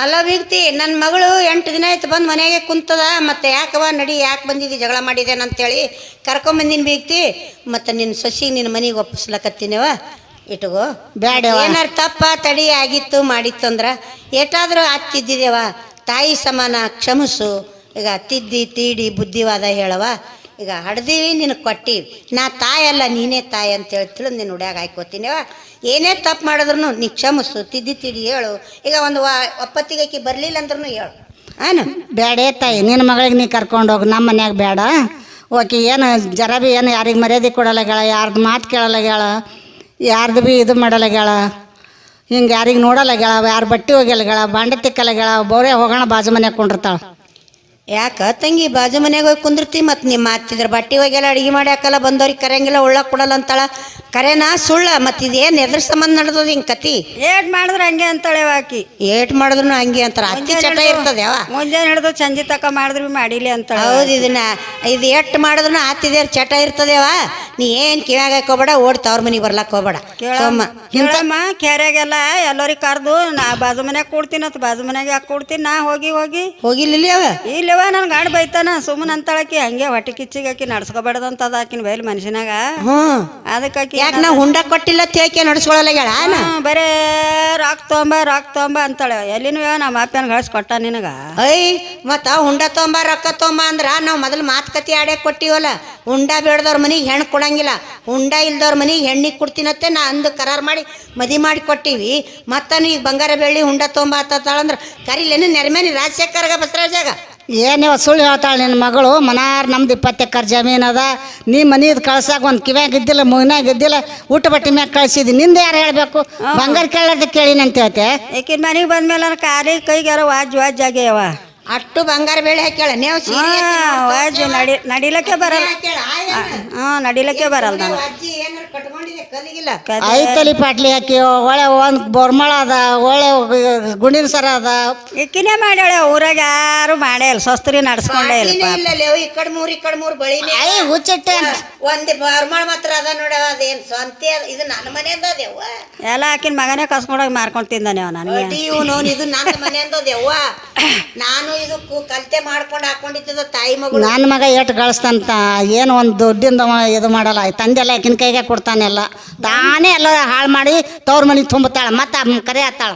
ಅಲ್ಲ ಬೀಗ್ತಿ ನನ್ನ ಮಗಳು ಎಂಟು ದಿನ ಆಯ್ತು ಬಂದು ಮನೆಗೆ ಕುಂತದ ಮತ್ತೆ ಯಾಕವ ನಡಿ ಯಾಕೆ ಬಂದಿದ್ದಿ ಜಗಳ ಮಾಡಿದ್ದೇನೆ ಅಂತೇಳಿ ಕರ್ಕೊಂಬಂದಿನ ಬೀಗ್ತಿ ಮತ್ತು ನಿನ್ನ ಸೊಸಿಗೆ ನಿನ್ನ ಮನೆಗೆ ಒಪ್ಪಿಸ್ಲಕತ್ತಿನವ ಇಟ್ಕೋ. ಬೇಡ ಏನಾರು ತಪ್ಪ ತಡಿ ಆಗಿತ್ತು ಮಾಡಿತ್ತು ಅಂದ್ರೆ ಏಟಾದರೂ ಹತ್ತಿದ್ದಿದೇವ ತಾಯಿ ಸಮಾನ ಕ್ಷಮಿಸು. ಈಗ ತಿದ್ದಿ ತೀಡಿ ಬುದ್ಧಿವಾದ ಹೇಳವ ಈಗ ಹಡ್ದೀವಿ ನಿನಗೆ ಕೊಟ್ಟಿವಿ ನಾ ತಾಯಲ್ಲ ನೀನೇ ತಾಯಿ ಅಂತ ಹೇಳ್ತಿಳು ನೀನು ಉಡ್ಯಾಗ ಹಾಕೋತೀನಿವ ಏನೇ ತಪ್ಪು ಮಾಡಿದ್ರು ನೀ ಕ್ಷಮಿಸು ತಿದ್ದಿ ತಿಡಿ ಹೇಳು. ಈಗ ಒಂದು ವಾ, ಒಪ್ಪತ್ತಿಗೆ ಆಕಿ ಬರಲಿಲ್ಲ ಅಂದ್ರೂ ಹೇಳು. ಆನು ಬೇಡೇ ತಾಯಿ, ನಿನ್ನ ಮಗಳಿಗೆ ನೀ ಕರ್ಕೊಂಡು ಹೋಗಿ, ನಮ್ಮ ಮನ್ಯಾಗ ಬೇಡ ಓಕೆ, ಏನು, ಜರ ಬಿ ಏನು ಯಾರಿಗೆ ಮರ್ಯಾದೆ ಕೊಡಲ್ಲ ಕೊಡಲ್ಲಾಗ್ಯಾಳ ಯಾರ್ದು ಮಾತು ಕೇಳಲ್ಲಾಗ್ಯಾಳ ಯಾರ್ದು ಬಿ ಇದು ಮಾಡಲ್ಲಾಗ್ಯಾಳ ಹಿಂಗೆ ಯಾರಿಗೆ ನೋಡಲ್ಲಾಗ್ಯಾಳ ಯಾರು ಬಟ್ಟೆ ಹೋಗ್ಯಲ್ಲಾಗ್ಯಾಳ ಬಾಂಡೆ ತಿಕ್ಕಲ್ಲಾಗ್ಯಾಳ ಬೋರೆ ಹೋಗೋಣ, ಬಾಜು ಮನೆ ಕೊಂಡಿರ್ತಾಳೆ. ಯಾಕ? ತಂಗಿ ಬಾಜು ಮನೆಗೆ ಹೋಗಿ ಕುಂದಿರ್ತಿ ಮತ್ತು ನಿಮ್ಮ ಮಾತಿದ್ರ ಬಟ್ಟೆ ಹೋಗಿಲ್ಲ ಅಡುಗೆ ಮಾಡಿ ಹಾಕಲ್ಲ ಬಂದವ್ರಿಗೆ ಕರೆಯಂಗಿಲ್ಲ ಉಳ್ಳಾಕ ಕೊಡಲ್ಲ ಅಂತಾಳ. ಕರೆನಾ ಸುಳ್ಳ ಮತ್ತು ಇದೇನು ಎದ್ರ ಸಂಬಂಧ ನಡೆದದ ಹಿಂಗೆ ಕತಿ? ಏಟ್ ಮಾಡಿದ್ರೆ ಹಂಗೆ ಅಂತಾಳೆ ಆಕಿ. ಏಟ್ ಮಾಡಿದ್ರು ಹಂಗೆ ಅಂತಾರ ಅಕ್ಕಿ ಚಟ ಇರ್ತದೆ ಯಾವ ಮುಂಜಾನೆ ಹಿಡಿದು ಸಂಜೆ ತಕ ಮಾಡಿದ್ರು ಮಾಡಿಲಿ ಅಂತ ಹೌದು ಇದನ್ನ ಇದು ಎಟ್ ಮಾಡಿದ್ರು ಆತಿದೇರ್ ಚಟ ಇರ್ತದೇವ ನೀ ಏನು ಕಿವ್ಯಾಗ ಹಾಕೋಬೇಡ ಓಡ್ ತವ್ರ ಮನೆಗೆ ಬರ್ಲಾಕ್ ಹೋಗ್ಬೇಡ. ಕೇಳಮ್ಮ ಕೇಳಮ್ಮ ಕ್ಯಾರ್ಯಾಗೆಲ್ಲ ಎಲ್ಲರಿಗೆ ಕರೆದು ನಾ ಬಾಜು ಮನ್ಯಾಗ ಕೊಡ್ತೀನಿ ಅಂತ ಬಾಜು ಮನ್ಯಾಗ ಯಾಕೆ ಕೊಡ್ತೀನಿ? ನಾ ಹೋಗಿ ಹೋಗಿ. ಹೋಗಿಲ್ಲ ಅವ? ಇಲ್ಲವ ನನ್ ಗಾಡ್ ಬೈತಾನ ಸುಮ್ಮನೆ ಅಂತಾಳಕಿ ಹಂಗೆ ಹೊಟ್ಟೆ ಕಿಚ್ಚಿಗೆ ಆಕಿ ನಡ್ಸ್ಕೊಬಾರ್ದು ಅದ ಆಕಿನ ಬೈಲ್ ಮನುಷ್ಯನಾಗ ಹ್ಞೂ. ಅದಕ್ಕಾಕಿ ಯಾಕೆ ನಾವು ಹುಂಡ ಕೊಟ್ಟಿಲ್ಲ ತೇಕೆ ನಡ್ಸ್ಕೊಳಲ್ಲ ಹೇಳ ಹ್ಮ್, ಬರೇ ರಾಕ್ ತೊಂಬ ರಾಕ್ ತೊಂಬ ಅಂತಾಳೆ. ಎಲ್ಲಿನೂ ನಮ್ಮ ಅಪ್ಪನ ಗಳಿಸ್ ಕೊಟ್ಟ ನಿನಗ. ಐ ಮತ್ತ ಹುಂಡ ತೊಂಬ ರೊಕ್ಕ ತೊಂಬ ಅಂದ್ರ ನಾವು ಮೊದಲು ಮಾತುಕತೆ ಆಡೇ ಕೊಟ್ಟಿವಲ್ಲ. ಹುಂಡ ಬೇಡದವ್ರ ಮನಿಗೆ ಹೆಣ್ಣು ಕೊಡಂಗಿಲ್ಲ. ಹುಂಡ ಇಲ್ದವ್ರ ಮನಿಗೆ ಹೆಣ್ಣಿಗೆ ಕೊಡ್ತೀನತ್ತೆ ನಾ ಅಂದು ಕರಾರ್ ಮಾಡಿ ಮದಿ ಮಾಡಿ ಕೊಟ್ಟಿವಿ. ಮತ್ತ ನೀ ಬಂಗಾರ ಬೆಳ್ಳಿ ಹುಂಡ ತೊಂಬ ಆತಾಳಂದ್ರ ಕರಿಲೇನು ನೆರಮೇನಿ ರಾಜಶೇಖರ್ಗ ಏನಿವ ಸುಳ್ಳು ಹೇಳ್ತಾಳೆ ನಿನ್ನ ಮಗಳು? ಮನಾರ್ ನಮ್ದು ಇಪ್ಪತ್ತು ಎಕರೆ ಜಮೀನು ಅದ. ನೀ ಮನೀದು ಕಳ್ಸಾಕ ಒಂದು ಕಿವ್ಯಾಗ ಇದ್ದಿಲ್ಲ ಮುಗಿನಾಗ ಇದ್ದಿಲ್ಲ ಊಟ ಬಟ್ಟೆ ಮ್ಯಾಗ ಕಳ್ಸಿದಿ. ನಿಂದ ಯಾರು ಹೇಳಬೇಕು? ಬಂಗಾರ ಕೇಳೋದು ಕೇಳಿನ ಅಂತ ಹೇಳ್ತೆ ಈಕಿನ ಮನೆಗೆ ಬಂದ್ಮೇಲೆ ಕಾಲಿ ಕೈಗಾರ ವಾಜ್ ವಾಜ್ ಆಗ್ಯಾವ. ಅಷ್ಟು ಬಂಗಾರ ಬೇಳೆ ಹಾಕ್ಯಾಳ. ನೀವು ವಾಜ್ ನಡಿ ನಡಿಲಕ್ಕೆ ಬರಲ್ಲ. ಹಾಂ ನಡಿಲಕ್ಕೆ ಬರಲ್ಲ ನಾನು. ಐತಲಿ ಪಾಟ್ಲಿ ಹಾಕಿ ಒಳ್ಳೆ ಒಂದ್ ಬೊರ್ಮಳ ಅದ ಒಳ್ಳೆ ಗುಂಡಿನ ಸರ ಅದ. ಇಕ್ಕಿನೇ ಮಾಡ್ಯಾಳೆ ಊರಾಗ ಯಾರು ಮಾಡೇ ಇಲ್ಲ ಸ್ವಸ್ತ್ರಿ ನಡ್ಸ್ಕೊಂಡೇ ಇಲ್ಲ ಈ ಕಡೆ ಮೂರ್ ಈ ಕಡೆ ಮೂರ್ ಬಳಿನೇ ಐ ಹುಚ್ಚಿಟ್ಟೆ ಒಂದ್ ಬೊರ್ಮಳ ಮಾತ್ರ ಅದ ನೋಡ ಅದೇನ್ ಸ್ವಂತ ಅದ ಇದು ನನ್ನ ಮನೆಯಿಂದ ದೇವ್ವ ಎಲ್ಲ ಆಕಿನ ಮಗನೇ ಕಸ್ಕೊಂಡೋಗಿ ಮಾರ್ಕೊಂಡ್ ತಿಂದಾನೆ ನಾನು ನನಗೆ. ಇವ್ನು ಇದು ನನ್ನ ಮನೆಯಿಂದ ಅಂದದೇವ್ವ ನಾನು ಇದು ಕು- ಕಲ್ತೆ ಮಾಡ್ಕೊಂಡು ಹಾಕೊಂಡಿದ್ದು ತಾಯಿ ಮಗಳು. ನನ್ನ ಮಗ ಏಟು ಕಳಿಸ್ತಂತ ಏನು ಒಂದು ದುಡ್ಡಿಂದ ಇದು ಮಾಡಲ್ಲ. ತಂದೆಲ್ಲ ಆಕಿನ ಕೈಗೆ ಕೊಡ್ತಾನೆಲ್ಲ ತಾನೇ ಎಲ್ಲ ಹಾಳು ಮಾಡಿ ತವ್ರ ಮನೆಗೆ ತುಂಬುತ್ತಾಳೆ. ಮತ್ತೆ ಕರೆ ಆತ್ತಾಳ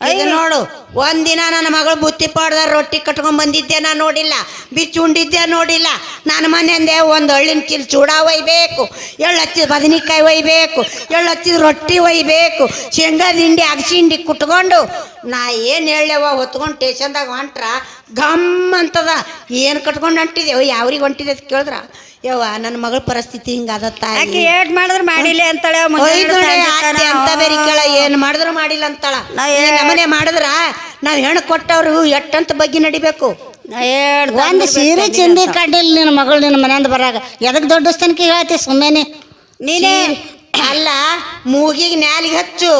ಇದು ನೋಡು ಒಂದಿನ ನನ್ನ ಮಗಳು ಬುತ್ತಿ ಪಾಡ್ದ ರೊಟ್ಟಿ ಕಟ್ಕೊಂಡ್ ಬಂದಿದ್ದೆ ನಾನು ನೋಡಿಲ್ಲ. ಬಿಚ್ಚು ಉಂಡಿದ್ದೆ ನೋಡಿಲ್ಲ. ನನ್ನ ಮನೆಯಂದೆ ಒಂದು ಹಳ್ಳಿನ ಕಿಲ್ ಚೂಡ ಒಯ್ಬೇಕು ಎಳ್ಳು ಹಚ್ಚಿದ ಬದನಿಕಾಯಿ ಒಯ್ಬೇಕು ಎಳ್ಳು ಹಚ್ಚಿದ ರೊಟ್ಟಿ ಒಯ್ಬೇಕು ಶೇಂಗಾ ಅಗಸಿ ಹಿಂಡಿ ಕುಟ್ಕೊಂಡು ನಾ ಏನು ಹೇಳವ ಹೊತ್ಕೊಂಡು ಟೇಷನ್ದಾಗ ಹೊಂಟ್ರ ಘಮ್ ಅಂತದ. ಏನು ಕಟ್ಕೊಂಡು ಹೊಂಟಿದೆವು ಯಾವ್ರಿಗೆ ಹೊಂಟಿದೆ ಅಂತ ಕೇಳಿದ್ರ? ಯವ್ವ ನನ್ನ ಮಗಳ ಪರಿಸ್ಥಿತಿ ಹಿಂಗಾದ ಆಕಿ ತಾಯಿ. ಏಟ್ ಮಾಡಿದ್ರು ಮಾಡಿಲ್ಲ ಅಂತಾಳೆ ಮುಂಜಾನೆ ಒಯ್ದು ಹಿಡ್ದು ನೋಡಿ. ಅಂತ ಬೇರೆ ಕೇಳ ಏನು ಮಾಡಿದ್ರು ಮಾಡಿಲ್ಲ ಅಂತಾಳ. ನಾ ಈ ನಮನೆ ಮಾಡಿದ್ರ? ನಾವ್ ಹೆಣ್ಣು ಕೊಟ್ಟವ್ರು ಎಟ್ಟಂತ ಬಗ್ಗೆ ನಡಿಬೇಕು. ನಾ ಹೇಳ್ ಒಂದು ಸೀರೆ ಚಿಂದಿ ಕಂಡಿಲ್ಲ ನಿನ್ನ ಮಗಳು ನಿನ್ನ ಮನೆಯಿಂದ ಬರಾಗ. ಎದಕ್ಕೆ ದೊಡ್ಡ ತನಕ ಹೇಳ್ತಿ ಸುಮ್ಮನೆ ನೀನೇ ಅಲ್ಲ ಮೂಗಿಗೆ ನ್ಯಾಲಿಗೆ ಹಚ್ಚು.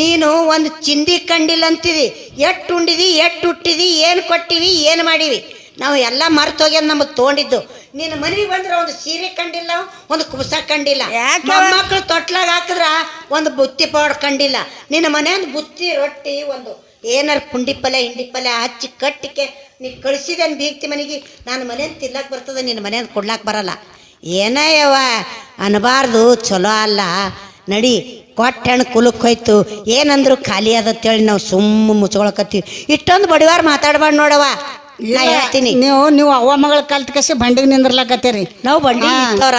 ನೀನು ಒಂದು ಚಿಂದಿ ಕಂಡಿಲ್ಲ ಅಂತಿದಿ ಎಟ್ಟು ಉಂಡಿದಿ ಎಟ್ಟು ಹುಟ್ಟಿದಿ ಏನು ಕೊಟ್ಟಿವಿ ಏನು ಮಾಡಿವಿ. ನಾವು ಎಲ್ಲ ಮರ್ತು ಹೋಗ್ಯದ ನಮಗೆ ತೊಗೊಂಡಿದ್ದು. ನಿನ್ನ ಮನೆಗೆ ಬಂದ್ರೆ ಒಂದು ಸೀರೆ ಕಂಡಿಲ್ಲ ಒಂದು ಕುಸ ಕಂಡಿಲ್ಲ. ಯಾಕೆ? ಮಕ್ಕಳು ತೊಟ್ಲಾಗ ಹಾಕಿದ್ರ ಒಂದು ಬುತ್ತಿ ಪೌಡರ್ ಕಂಡಿಲ್ಲ. ನಿನ್ನ ಮನೆಯೊಂದು ಬುತ್ತಿ ರೊಟ್ಟಿ ಒಂದು ಏನಾರ ಪುಂಡಿ ಪಲ್ಯ ಹಿಂಡಿ ಪಲ್ಯ ಹಚ್ಚಿ ಕಟ್ಟಿಕೆ ನೀ ಕಳಿಸಿದೆ ಬೀಗ್ತಿ ಮನೆಗೆ? ನಾನು ಮನೆಯಿಂದ ತಿನ್ಲಕ್ಕೆ ಬರ್ತದೆ ನಿನ್ನ ಮನೆಯಿಂದ ಕೊಡ್ಲಾಕ್ ಬರಲ್ಲ. ಏನಯ್ಯವ ಅನ್ಬಾರ್ದು ಚಲೋ ಅಲ್ಲ. ನಡಿ ಕೊಟ್ಟ ಹೆಣ್ಣು ಕುಲಕ್ಕೆ ಹೋಯ್ತು. ಏನಂದ್ರು ಖಾಲಿ ಅದಂತೇಳಿ ನಾವು ಸುಮ್ಮ ಮುಚ್ಕೊಳಕತ್ತೀವಿ. ಇಷ್ಟೊಂದು ಬಡಿವಾರ ಮಾತಾಡ್ಬಾರ್ದು ನೋಡವ ನಾ ಹೇಳ್ತೀನಿ. ನೀವು ನೀವು ಅವ್ವ ಮಗಳ ಕಲ್ತ್ ಕಸಿ ಬಂಡಿಗೆ ನಿಂದ್ರಲಕತ್ತೀರಿ. ನಾವು ಬಂಡಿ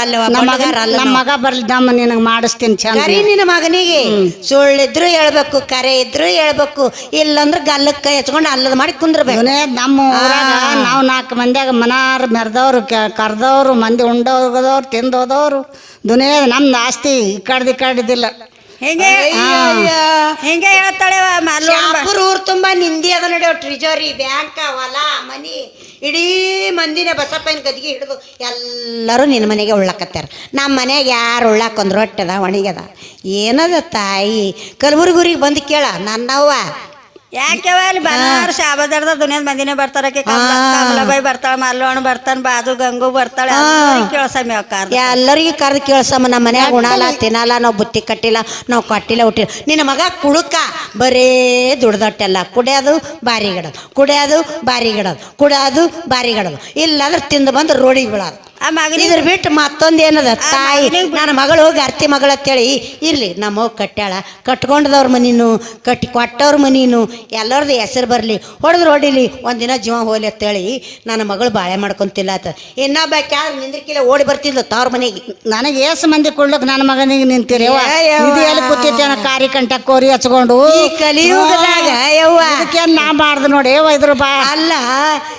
ಅಲ್ಲ ನಮ್ಮ ಮಗ ನಮ್ಮ ಮಗ ಬರ್ಲಿ ದಮ್ಮ ನಿನಗೆ ಮಾಡಿಸ್ತೀನಿ ಚಂದ. ಕರಿ ನಿನ್ನ ಮಗನಿಗೆ. ಸುಳ್ಳಿದ್ರು ಹೇಳ್ಬೇಕು ಕರೆ ಇದ್ರು ಹೇಳ್ಬೇಕು ಇಲ್ಲಂದ್ರೆ ಗಲ್ಲಕ್ಕೆ ಹೆಚ್ಕೊಂಡು ಅಲ್ಲದ ಮಾಡಿ ಕುಂದ್ರಬೇಕು. ಇವನೇ ನಮ್ಮ ಊರಾಗ ನಾವು ನಾಲ್ಕು ಮಂದಿಯಾಗ ಮನಾರ್ ಮೆರೆದವ್ರು ಕರ್ದವ್ರು ಮಂದಿ ಉಂಡೋಗದವ್ರು ತಿಂದೋದವ್ರು. ದುನಿಯಾದ ನಮ್ದು ಆಸ್ತಿ ಈ ಕಡ್ದು ಈ ಕಡ್ದಿಲ್ಲ ಹಿಂಗೆ? ಹೆಂಗೆ ಹೇಳ್ತಾಳೆ ಶಾಪುರ್ ಊರ್ ತುಂಬಾ ನಿಂದಿ ಅದ ನಡೆಯೋ ಟ್ರಿಜರಿ ಬ್ಯಾಂಕ ಹೊಲ ಮನಿ ಇಡೀ ಮಂದಿನ ಬಸಪ್ಪನ ಗದಿಗೆ ಹಿಡಿದು ಎಲ್ಲರೂ ನಿನ್ನ ಮನೆಗೆ ಉಳ್ಳಾಕತ್ತಾರ. ನಮ್ಮ ಮನೆಗೆ ಯಾರು ಉಳ್ಳಾಕ ಒಂದು ರೊಟ್ಟದ ಒಣಗ್ಯದ. ಏನದ ತಾಯಿ? ಕಲಬುರ್ಗುರಿಗೆ ಬಂದು ಕೇಳ ನನ್ನವ್ವ. ಯಾಕೆವ ಅಲ್ಲಿ ಬನಾರ ಶಾಬದರ್ದ ದುನಿಯಾದ ಮಂದಿನೇ ಬರ್ತಾರ ಆಕಿ ಕಮಲ ಕಮಲಬಾಯಿ ಬರ್ತಾಳ ಮಲ್ಲವಣ್ಣ ಬರ್ತಾನ ಬಾಜು ಗಂಗು ಬರ್ತಾಳೆ ಕೇಳ್ಸಮ್ಮಿ ಅಕ್ಕ ಎಲ್ಲರಿಗೂ ಕರೆದು ಕೇಳಸಮ್ಮ ನಮ್ಮ ಮನ್ಯಾಗ ಉಣಲ್ಲ ತಿನ್ನಲ್ಲ ನಾವು ಬುತ್ತಿ ಕಟ್ಟಿಲ್ಲ ನಾವು ಕಟ್ಟಿಲ್ಲ ಹುಟ್ಟಿಲ್ಲ. ನಿನ್ನ ಮಗ ಕುಡುಕ ಬರೇ ದುಡ್ದೊಟ್ಟೆಲ್ಲ. ಕುಡಿಯೋದು ಬಾರಿಗಿಡೋದು ಕುಡಿಯೋದು ಬಾರಿಗಿಡೋದು ಕುಡಿಯೋದು ಬಾರಿಗಿಡೋದು ಇಲ್ಲಾಂದ್ರೆ ತಿಂದು ಬಂದು ರೋಡಿಗೆ ಬಿಡೋದು ಆ ಮಗನಿಗೆ ಇದ್ರ ಬಿಟ್ಟು ಮತ್ತೊಂದು ಏನದ? ತಾಯಿ ನನ್ನ ಮಗಳು ಗರ್ತಿ ಮಗಳು ಅಂತೇಳಿ ಇರ್ಲಿ ನಮ್ಮ ಕಟ್ಟ್ಯಾಳ ಕಟ್ಕೊಂಡದವ್ರ ಮನೀನು ಕಟ್ಟಿ ಕೊಟ್ಟವ್ರ ಮನಿನು ಎಲ್ಲರದು ಹೆಸರು ಬರಲಿ. ಹೊಡೆದ್ರು ಹೊಡಿಲಿ. ಒಂದಿನ ಜೀವ ಹೋಲಿ ಅಂತೇಳಿ ನನ್ನ ಮಗಳು ಬಾಳೆ ಮಾಡ್ಕೊಂತಿಲ್ಲ ಆತ. ಇನ್ನೊಬ್ಬ ಕ್ಯಾರ ನಿಂದ್ರಕಿಲ್ಲ ಓಡಿ ಬರ್ತಿದ್ಲು ತವ್ರ ಮನೆಗೆ. ನನಗೆ ಏಸು ಮಂದಿ ಕೊಡ್ಲಕ್ಕೆ ನನ್ನ ಮಗನಿಗೆ ನಿಂತಿರಿ ಎಲ್ಲಿ ಕೂತಿದ್ದೇನೆ ಕಾರಿ ಕಂಟ ಕೋರಿ ಹಚ್ಕೊಂಡು. ಈ ಕಲಿಯುಗದಾಗ ಯವ್ವ. ಅದಕ್ಕೇನು ನಾ ಮಾಡ್ದು ನೋಡಿ ಇದ್ರ ಬಾ. ಅಲ್ಲ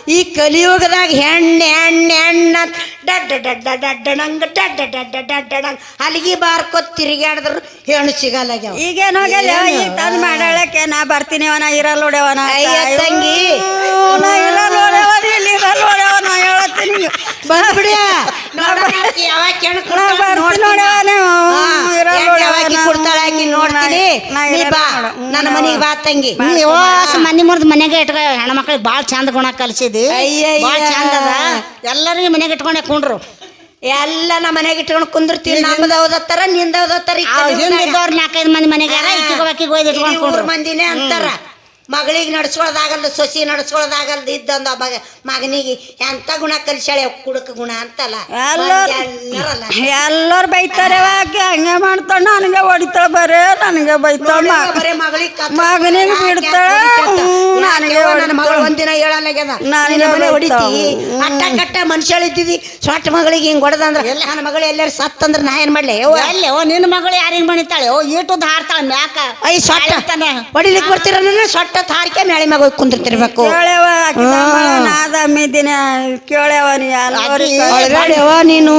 ಈ ಕಲಿಯುಗದಾಗ ಹೆಣ್ಣೆ ಹೆಣ್ಣು ಹೆಣ್ಣ ಡಡ್ಡ ಡಡ್ಡ ಡಡ್ಡಣಂಗ ಡಡ್ಡ ಡಡ್ಡ ಡಡ್ಡಣಂಗ್ ಅಲ್ಲಿಗೆ ಬಾರ್ಕೊತ್ ತಿರುಗಾಡಿದ್ರು ಹೆಣ್ಣು ಸಿಗಲ್ಲ ಈಗೇನು ಹೋಗಲ್ಲ ಈಗ ತಂದು ಮಾಡಾಳಕ್ಕೆ ನಾ ಬರ್ತೀನಿ ಅವನ ಇರಲ್ಲ ನೋಡ್ಯವ ನಾ ಅಯ್ಯ ತಂಗಿ. ಇರಲ್ಲ ನೋಡ್ಯವ ಇಲ್ಲಿ ಇರಲ್ಲ ನೋಡ್ಯವ ನಾ ಹೇಳತ್ತೀನಿ ಬಂದ್ಬಿಡಿ ಯಾವಾಗ ಕೆಣಕ್ ನಾ ಕೊಡ್ತಾಳ ಬರ್ತೀನಿ ನೋಡ್ತೀನಿ. ನೋಡ್ಯವ ನೀವು ಹಾ, ಇರಲ್ಲ ಹೆಂಗ್ ನೋಡ್ಯವ ಯಾವಾಕಿ ನಾ- ಕೊಡ್ತಾಳ ಆಕಿ ನೋಡ್ತೀನಿ ನಾ ನೀ ಇರಲ್ಲ ಬಾ ನೋಡು. ಹ್ಮ್, ನನ್ನ ನಾ- ಮನೆಗೆ ಬಾ ತಂಗಿ. ನೀ ಮನೆ ಮುರಿದ್ ಮನೆಗೆ ಇಟ್ಕೊ ಹೆಣ್ಮಕ್ಳಿಗೆ ಭಾಳ ಚಂದ ಗುಣ ಕಲಿಸಿದಿ. ಅಯ್ಯಯ್ಯ. ಭಾಳ ಚಂದ ಅದ. ಎಲ್ಲರಿಗೂ ಮನೆಗೆ ಇಟ್ಕೊಂಡೆ ಕುಂಡ್ರು. ಎಲ್ಲ ನಮ್ಮ ಮನೆಗೆ ಇಟ್ಕೊಂಡು ಕುಂದಿರ್ತೀವಿ. ನಮ್ದು ಹೌದತ್ತಾರ ನಿಂದ ಓದತ್ತಾರ. ಹಿಂದಿದ್ದವ್ರು ನಾಲ್ಕೈದು ಮಂದಿ ಮನೆಗೆ ಇಕ್ಕಿಗೆ ಬಾಕಿಗೆ ಒಯ್ದು ಇಟ್ಕೊಂಡು ಕುಂಡ್ರು. ಮಂದಿನೇ ಅಂತಾರ. ಮಗಳಿಗೆ ನಡ್ಸ್ಕೊಳದಾಗಲ್ದು ಸೊಸಿ ನಡ್ಸ್ಕೊಳದಾಗಲ್ದು ಇದ್ದೊಂದು ಮಗ ಮಗನಿಗೆ ಎಂತ ಗುಣ ಕಲಿಸಾಳೆ ಕುಡುಕ ಗುಣ ಅಂತಲ್ಲ. ಎಲ್ಲರೂ ಬೈತಾರೆ ಹಂಗೆ ಮಾಡ್ತಾಳ? ನನಗೆ ಹೊಡಿತಾಳ ಬರೇ ನನಗೆ ಬೈತಾಳ ಬರೇ ಮಗಳಿಗೆ ಮಗನಿಗೆ ಬಿಡ್ತಾಳ? ನನಗೆ ನನ್ನ ಮಗಳು. ಒಂದಿನ ಹೇಳಲ್ಲಾಗ್ಯದ? ಹೊಡಿತೀವಿ. ಹೊಡಿತಿ? ಅಟ್ಟ ಕಟ್ಟ ಮನುಷ್ಯಳಿದ್ದೀವಿ ಸೊಟ್ಟ ಮಗಳಿಗೆ ಹಿಂಗೆ ಹೊಡೆದಂದ್ರೆ ಎಲ್ಲ ನನ್ನ ಮಗಳು ಎಲ್ಲರೂ ಸತ್ತಂದ್ರ ನಾ ಏನ್ ಮಾಡ್ಲಿ? ಓ ಅಲ್ಲೇ ಓ ನಿನ್ನ ಮಗಳು ಯಾರಿಗೆ ಮಣಿತಾಳೆ ಓ ಈಟುದ್ ಹಾರ್ತಾಳೆ ಮ್ಯಾಕ? ಐ ಸೊಟ್ಟ. ಹೊಡಿಲಿಕ್ಕೆ ಹೊಡಿಲಿಕ್ ಬರ್ತೀರ ನನ್ನ ಸೊಟ್ಟ ತಾರಿಕೆ ಮೇಳೆ ಮಗ ಹೋಗಿ ಕುಂದಿರ್ತಿರ್ಬೇಕು. ಕೇಳ್ಯವ ಆಕಿ ತಮ್ಮಳ ನಾದ ಮಿದ್ದಿನ ಕೇಳ್ಯವ ನೀ ಅಳಬೇಡವ ನೀನು.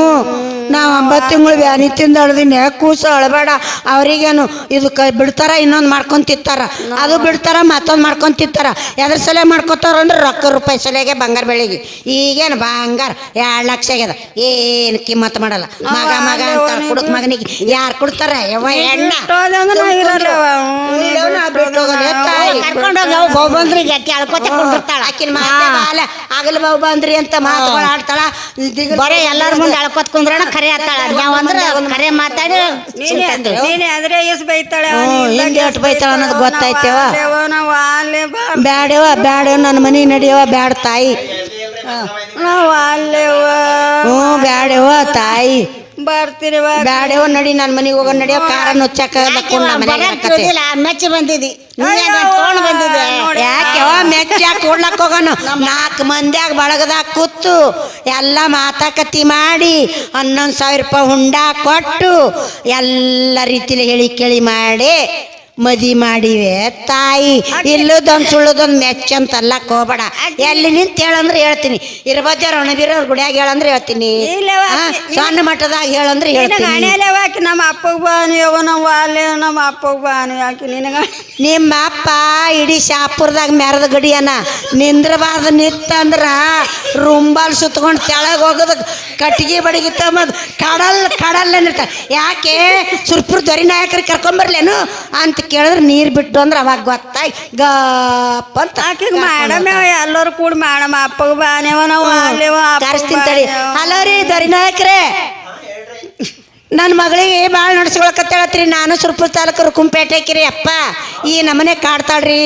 ನಾ ಒಂಬತ್ತು ತಿಂಗಳು ಬ್ಯಾನಿ ತಿಂದ ಅಳ್ದಿನಿ. ಕೂಸು ಅಳಬೇಡ ಅವ್ರಿಗೇನು ಇದು ಕೈ ಬಿಡ್ತಾರ ಇನ್ನೊಂದು ಮಾಡ್ಕೊಂಡು ತಿಂತಾರ. ಅದು ಬಿಡ್ತಾರ ಮತ್ತೊಂದು ಮಾಡ್ಕೊಂಡು ತಿಂತಾರ. ಎದ್ರ ಸಲ ಮಾಡ್ಕೊತಾರ ಅಂದ್ರೆ ರೊಕ್ಕ ರೂಪಾಯಿ ಸಲಿಗೆ ಬಂಗಾರ ಬೆಳಿಗ್ಗೆ ಈಗೇನು ಬಂಗಾರ. ಎರಡು ಲಕ್ಷ ಆಗ್ಯದ. ಏನು ಕಿಮ್ಮತ್ ಮಾಡಲ್ಲ. ಮಗ ಮಗ ಅಂತ ಕುಡುಕ್ ಮಗನಿಗೆ. ಯಾರು ಕೊಡ್ತಾರ? ಯವ್ವ ಎಣ್ಣ. ತಾಯಿ. ಕರ್ಕೊಂಡೋಗಿ ಅವು ಬಹುಬಂದ್ರಿಗೆ ಅಕ್ಕಿ ಅಳ್ಕೊತ ಕುಂದಿರ್ತಾಳ. ಆಕಿನ ಮಾತೆ ಬಾಲ ಆಗಲ್ ಬಾವು ಬಂದ್ರಿ ಅಂತ ಮಾತುಗಳು ಆಡ್ತಾಳ. ಬರೇ ಎಲ್ಲಾರ ಮುಂದೆ ಅಳ್ಕೊತ ಕುಂದ್ರಣ ಖರೆ ಆತಾಳ ನಾವ್ ಅಂದ್ರ ಖರೆ ಮಾತಾಡಿ ನೀನೆ ಆದ್ರೆ ಎಸ್ ಬೈತಾಳೆ ಹಿಂಗೆ ಎಷ್ಟ್ ಬೈತಾಳ ಅನ್ನೋದು ಗೊತ್ತಾಯ್ತೇವ? ನಾವು ಆಲ್ಯವ, ನಾವು ಆಲ್ಯ ಬಾ ಬ್ಯಾಡವ ಬ್ಯಾಡವ ನನ್ನ ಮನೆ ನಡೆಯವ ಬ್ಯಾಡ ತಾಯಿ. ನಾವು ಅಲ್ಲೇವ ಹ್ಞೂ ಬ್ಯಾಡವ ತಾಯಿ. ಬರ್ತೀರಿವ ಬ್ಯಾಡವ ನಡಿ ನನ್ನ ಮನೆಗೆ ಹೋಗೋ ನಡಿಯೋ ಕಾರ ನುಚ್ಚಕ್ಕ ತಿಳಿದಿಲ್ಲ ಮೆಚ್ಚಿ ಬಂದಿದಿ. ತೊಗೊಂಡು ಬಂದಿದ್ದೆ ಯಾಕೆವ ಮೆಚ್ಚಾಕ ಕೊಡ್ಲಕ್ ಹೋಗೋನು? ನಾಲ್ಕು ಮಂದ್ಯಾಗ ಬಳಗದಾಗ ಕೂತು ಎಲ್ಲ ಮಾತಾಕತಿ ಮಾಡಿ ಹನ್ನೊಂದು ಸಾವಿರ ರೂಪಾಯಿ ಹುಂಡ ಕೊಟ್ಟು ಎಲ್ಲ ರೀತಿಲಿ ಹೇಳಿ ಕೇಳಿ ಮಾಡಿ. ಮದಿ ಮಾಡಿವೆ. ತಾಯಿ ಇಲ್ಲದೊಂದು ಸುಳ್ಳದೊಂದು ಮೆಚ್ಚ ಅಂತ ಅಲ್ಲಕ್ ಎಲ್ಲಿ ನಿಂತ ಹೇಳಂದ್ರೆ ಹೇಳ್ತೀನಿ. ಇರ್ಬಜ್ಜಾರ ಒಣಬೀರವ್ರ ಗುಡಿಯಾಗ ಹೇಳಂದ್ರೆ ಹೇಳ್ತೀನಿ. ಸಣ್ಣ ಮಟ್ಟದಾಗ ಹೇಳಂದ್ರೆ ಹೇಳ್ತೀನಿ. ನಮ್ಮ ಅಪ್ಪಗೆ ಬಾನಿ ಅವ ನಮ್ಮ ಅಲ್ಲಿ ನಮ್ಮ ಅಪ್ಪಗೆ ಬಾನಿ ಹಾಕಿ ನಿನಗ ನಿಮ್ಮ ಅಪ್ಪ ಇಡೀ ಶಾಪುರದಾಗ ಮೆರದ ಗಡಿಯನ ನಿಂದ್ರಬಾರ್ದು ನಿತ್ತಂದ್ರ ರುಂಬಾಲ್ ಸುತ್ಕೊಂಡು ತೆಳಗೆ ಹೋಗೋದು ಕಟ್ಟಿಗೆ ಬಡಗಿತ್ತ ತಮ್ಮದು ಕಡಲ್ ಕಡಲ್ ಅಂದಿರ್ತ. ಯಾಕೆ? ಸುರ್ಪುರ್ ದೊರಿ ನಾಯಕರಿಗೆ ಕರ್ಕೊಂಬರ್ಲೇನು ಅಂತ ಕೇಳಿದ್ರೆ ನೀರು ಬಿಟ್ಟು ಅಂದ್ರೆ ಅವಾಗ ಗೊತ್ತಾಗಿ ಗಪ್ಪ ಅಂತ ಆಕಿಗೆ ಮೇಡಮ್ ಎಲ್ಲರೂ ಕೂಡ ಮಾಡಮ್ಮ ಅಪ್ಪಗೆ ಬಾನೇವ ನಾವು ಅಲ್ಲೇವ ಕರೆಸ್ತೀನಿ ತಡಿ. ಹಲೋ ರೀ ದೊರಿ ನಾಯಕರೇ. ನನ್ನ ಮಗಳಿಗೆ ಭಾಳ ನಡ್ಸ್ಕೊಳಕತ್ತೇಳತ್ರಿ ನಾನು ಸುರ್ಪುರ ತಾಲೂಕರು ಕುಂಪೇಟೆ ಹಾಕಿರಿ ಅಪ್ಪ. ಈ ನಮ್ಮನೆ ಕಾಡ್ತಾಳ್ರಿ.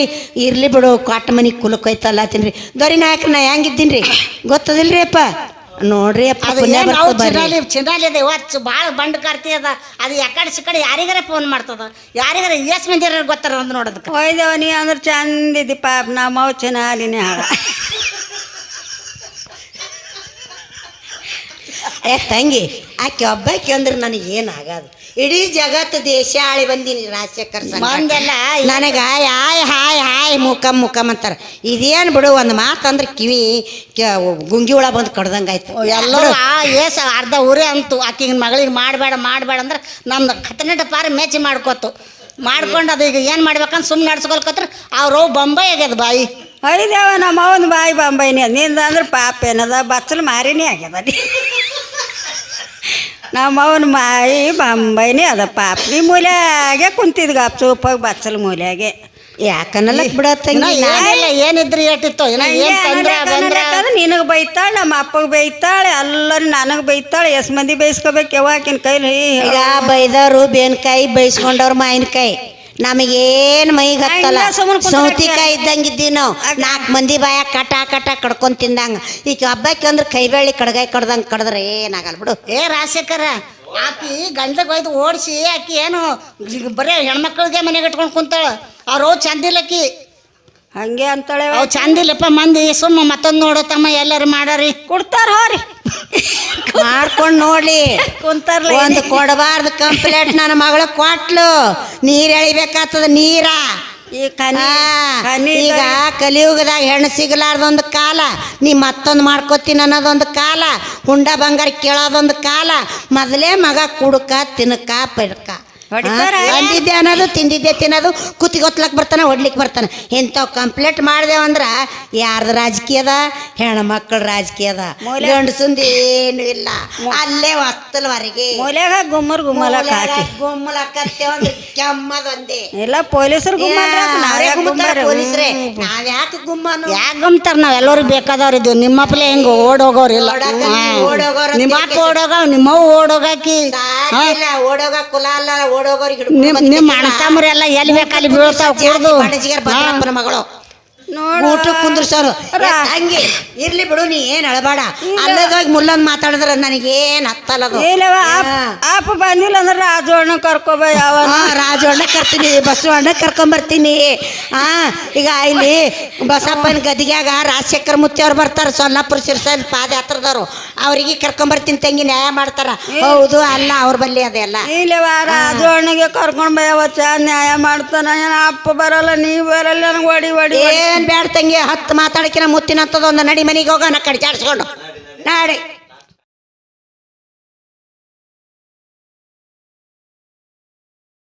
ಇರ್ಲಿ ಬಿಡು ಕಾಟ ಮನೆ ಕುಲಕ್ಕೋಯ್ತಲ್ಲ ತಿನ್ರಿ. ದೊರಿ ನಾಯಕರ ನಾ ಹೆಂಗಿದ್ದೀನಿ ರೀ ಗೊತ್ತದಿಲ್ರಿ ಅಪ್ಪ? ನೋಡ್ರಿ ಅಪ್ಪ ಅದು ಪುಣ್ಯ ಏನು ಬರ್ತದ ಬರ್ರಿ. ಚಿನ್ನಾಲಿ ಚಿನ್ನಾಲಿ ಅದ ಇವತ್ತು ಭಾಳ ಬಂಡ್ ಕಾರ್ತಿ ಅದ. ಅದು ಯಾಕಡೆ ಸಿಕ್ಕಡೆ ಯಾರಿಗಾರ ಫೋನ್ ಮಾಡ್ತದ? ಯಾರಿಗಾರ ಎಸ್ ಮಂದಿ ಗೊತ್ತಾರ ಅಂದ್ ನೋಡೋದಕ್ಕೆ. ಒಯ್ದವ ನೀ ಅಂದ್ರೆ ಚಂದ ಇದ್ದಿ ನಾ ನಮ್ಮ ಚೆನ್ನಾಲಿನೇ ಹಾಳ ಏ ತಂಗಿ ಆಕೆ ಒಬ್ಬಾಕಿ ಅಂದ್ರೆ ನನಗೆ ಏನಾಗದು ಇಡೀ ಜಗತ್ತು ದೇಶ ಆಳಿ ಬಂದೀನಿ ರಾಜಶೇಖರ್ ಮಂದೆಲ್ಲ ನನಗೆ ಹಾಯ್ ಹಾಯ್ ಹಾಯ್ ಮುಖಮ್ ಮುಖಮ್ ಅಂತಾರೆ. ಇದೇನು ಬಿಡು ಒಂದು ಮಾತಂದ್ರೆ ಕಿವಿ ಕ- ಗುಂಗಿ ಹುಳ ಬಂದು ಕಡ್ದಂಗಾಯ್ತು. ಎಲ್ಲರೂ ಆ ಏಸ ಅರ್ಧ ಊರೇ ಅಂತು. ಆಕಿಗೆ ಮಗಳಿಗೆ ಮಾಡಬೇಡ ಮಾಡಬೇಡ ಅಂದ್ರೆ ನಮ್ದು ಹತ್ತನೆಂಟು ಪಾರ ಮೆಚ್ಚಿ ಮಾಡ್ಕೋತು ಮಾಡ್ಕೊಂಡು ಅದು ಈಗ ಏನು ಮಾಡ್ಬೇಕಂತ ಸುಮ್ಮನೆ ನಡ್ಸ್ಕೊಳ್ಕತ್ರ. ಅವ್ರು ಬೊಂಬೈ ಆಗ್ಯದ ಬಾಯಿ. ಐ ನಮ್ಮ ಅವನ ಬಾಯಿ ಬಾಂಬೈನಿ. ಅದ ನಿಂದ ಅಂದ್ರೆ ಪಾಪ ಏನದ? ಬಚ್ಚಲು ಮಾರಿನೇ ಆಗ್ಯದ ನಮ್ಮ ಅವನ ಮಾಯಿ ಬಂಬೈನೇ ಅದ ಪಾಪ್ನಿ ಮೂಲ್ಯಾಗೆ ಕುಂತಿದ್ ಗಾಪ್ ಚೂಪಾಗಿ ಬಚ್ಚಲು ಮೂಲ್ಯಾಗೆ. ಯಾಕನ್ನಲ್ಲ ಬಿಡತ್ತಂಗಿ ಇನ್ನ ಏನಿದ್ರು ಏಟಿತ್ತು ನಿನಗೆ ಬೈತಾಳೆ ನಮ್ಮ ಅಪ್ಪಗೆ ಬೈತಾಳೆ ಎಲ್ಲರೂ ನನಗೆ ಬೈತಾಳೆ ಎಸ್ ಮಂದಿ ಬೈಸ್ಕೋಬೇಕು ಯಾವಾಗಿನ ಕೈಲಿ? ಈಗ ಬೈದವರು ಬೇನ್ಕಾಯಿ ಬೈಸ್ಕೊಂಡವ್ರು ಮಾವಿನಕಾಯಿ. ನಮಗೇನ್ ಮೈಗೆ ಹತ್ತಲ್ಲ? ಸೌತಿಕಾಯಿ ಇದ್ದಂಗಿದ್ದೀವಿ ನಾವು ನಾಲ್ಕು ಮಂದಿ ಬಾಯ ಕಟ ಕಟ ಕಡ್ಕೊಂಡ್ ತಿಂದಂಗ. ಈಗ ಹಬ್ಬಕ್ಕೆ ಅಂದ್ರೆ ಕೈ ಬೆಳ್ಳಿ ಕಡ್ಗಾಯಿ ಕಡ್ದಂಗೆ ಕಡ್ದ್ರೆ ಏನಾಗಲ್ಲ ಬಿಡು. ಏ ರಾಜಶೇಖರ ಆಕಿ ಗಂಡಗೆ ಒಯ್ದು ಓಡಿಸಿ ಆಕಿ ಏನು ಬರೀ ಬರೇ ಹೆಣ್ಮಕ್ಳಿಗೆ ಮನೆಗೆ ಇಟ್ಕೊಂಡು ಕುಂತಾಳ. ಅವ್ರು ಚಂದಿಲ್ಲಕ್ಕಿ. ಹಂಗೆ ಅಂತಳೆ ಅವು ಚಂದಿಲ್ಲಪ್ಪ ಮಂದಿ ಸುಮ್ಮ ಮತ್ತೊಂದು ನೋಡೋ ತಮ್ಮ ಎಲ್ಲರು ಮಾಡಾರಿ. ಕೊಡ್ತಾರ ಹೋರಿ. ಮಾಡ್ಕೊಂಡು ನೋಡ್ಲಿ ಕುಂತಾರ ಒಂದು ಕೊಡಬಾರ್ದು ಕಂಪ್ಲೇಂಟ್ ನನ್ನ ಮಗಳ ಕೊಟ್ಲು. ನೀರ್ ಎಳಿಬೇಕಾಗ್ತದ ನೀರ. ಈಗ ಕಲಿಯುಗದಾಗ ಹೆಣ್ಣು ಸಿಗಲಾರ್ದೊಂದು ಕಾಲ ನೀ ಮತ್ತೊಂದು ಮಾಡ್ಕೋತೀನಿ ಅನ್ನೋದೊಂದು ಕಾಲ ಹುಂಡ ಬಂಗಾರ ಕೇಳೋದೊಂದು ಕಾಲ ಮೊದಲೇ ಮಗ ಕುಡ್ಕ ತಿನ್ನಕ ಪಡ್ಕ? ಅಂದಿದ್ದೆ ಅನ್ನೋದು ತಿಂದಿದ್ದೆ ತಿನ್ನೋದು ಕುತ್ತಿಗೊತ್ಲಕ್ ಬರ್ತಾನೆ ಹೊಡ್ಲಿಕ್ ಬರ್ತಾನೆ. ಇಂಥವು ಕಂಪ್ಲೇಂಟ್ ಮಾಡ್ದೇವಂದ್ರ ಯಾರ್ದು ರಾಜಕೀಯದ ಹೆಣ್ಣು ಮಕ್ಕಳ ರಾಜಕೀಯದ ಗಂಡಸಂದು ಏನು ಇಲ್ಲ. ಅಲ್ಲೇ ವಸ್ತಲ್ವರೆಗೆ ಮೂಲ್ಯಾಗ ಗುಮ್ಮರ್ ಗುಮ್ಮಲಕ್ ಗುಮ್ಮಲ ಗುಮ್ಮಲಕ್ಕತ್ತೇವಂದ್ರೆ ಕೆಮ್ಮದೊಂದೇ ಇಲ್ಲ ಪೊಲೀಸರು ಗುಮ್ಮರ್? ನಾವೇ ಪೊಲೀಸ್ರೆ? ನಾವ್ಯಾಕೆ ಗುಮ್ಮನು ಯಾಕೆ ಗಮ್ತಾರ ನಾವ್? ಎಲ್ಲರೂ ಬೇಕಾದವ್ರು ಇದು ನಿಮ್ಮಪ್ಪಲೆ ಹೆಂಗ ಓಡೋಗೋರು ಇಲ್ಲ? ಓಡೋಗೋರ್ ಅಂತ ನಿಮ್ಮ ಅಪ್ಪ ಓಡೋಗ ನಿಮ್ಮವ್ವ ಓಡೋಗಾಕಿ ಓಡೋಗ ಕುಲ ಅಲ್ಲ ಓಡೋಗೋರಿಗೆ ನಿಮ್ ನಿಮ್ಮ ಅಣ್ಣ ತಮ್ಮರೆಲ್ಲ ಎಲ್ಲಿ ಬೇಕಲ್ಲಿ ಬೀಳ್ತಾವ ಕುಡ್ದು. ಮಗಳು. ಊಟ ಹಂಗೆ ಇರ್ಲಿ ಬಿಡು ನೀ ಏನ್ ಅಳಬೇಡ. ಅಲ್ಲದಾಗ ಮುಲ್ಲನ್ ಮಾತಾಡಿದ್ರ ನನಗೇನ್ ಹತ್ತಲ್ಲದು ಏನವ ಆಪ ಬಂದಿಲ್ಲ ಅಂದ್ರೆ ರಾಜವಣ್ಣ ಕರ್ಕೊಬ ಯಾವ ರಾಜವಣ್ಣ ಕರ್ತೀನಿ ಬಸವಣ್ಣ ಕರ್ಕೊಂಬರ್ತೀನಿ. ಹಾ ಈಗ ಇಲ್ಲಿ ಬಸಪ್ಪನ ಗದಿಗ್ಯಾಗ ರಾಜಶೇಖರ ಮುತ್ತಿ ಅವ್ರು ಬರ್ತಾರ ಸೊಲ್ಲಾಪುರ ಸಿರ್ಸಲ್ ಪಾದಯಾತ್ರದವ್ರು. ಅವ್ರಿಗೆ ಕರ್ಕೊಂಬರ್ತೀನಿ ತಂಗಿ ನ್ಯಾಯ ಮಾಡ್ತಾರ. ಹೌದು ಅಲ್ಲ ಅವ್ರ ಬಲ್ಲಿ ಅದೆಲ್ಲ ಇಲ್ಲವ ರಾಜವಣ್ಣಗೆ ಕರ್ಕೊಂಡ್ ಬಯವ ಚಾ ನ್ಯಾಯ ಮಾಡ್ತಾನ ಏನ ಅಪ್ಪ ಬರಲ್ಲ ನೀ ಬರಲ್ಲ ನನಗೆ ಓಡಿ ಹೊಡಿ ಹೊಡಿ. ಏನ್ ಬ್ಯಾಡ ತಂಗಿ ಹತ್ತು ಮಾತಾಡಕಿನ ಮುತ್ತಿನ ಒಂದು ನಡಿ ಮನೆಗೆ ಹೋಗೋಣ ಕಡಿಚಾಡ್ಸ್ಕೊಂಡು ನಾಡಿ.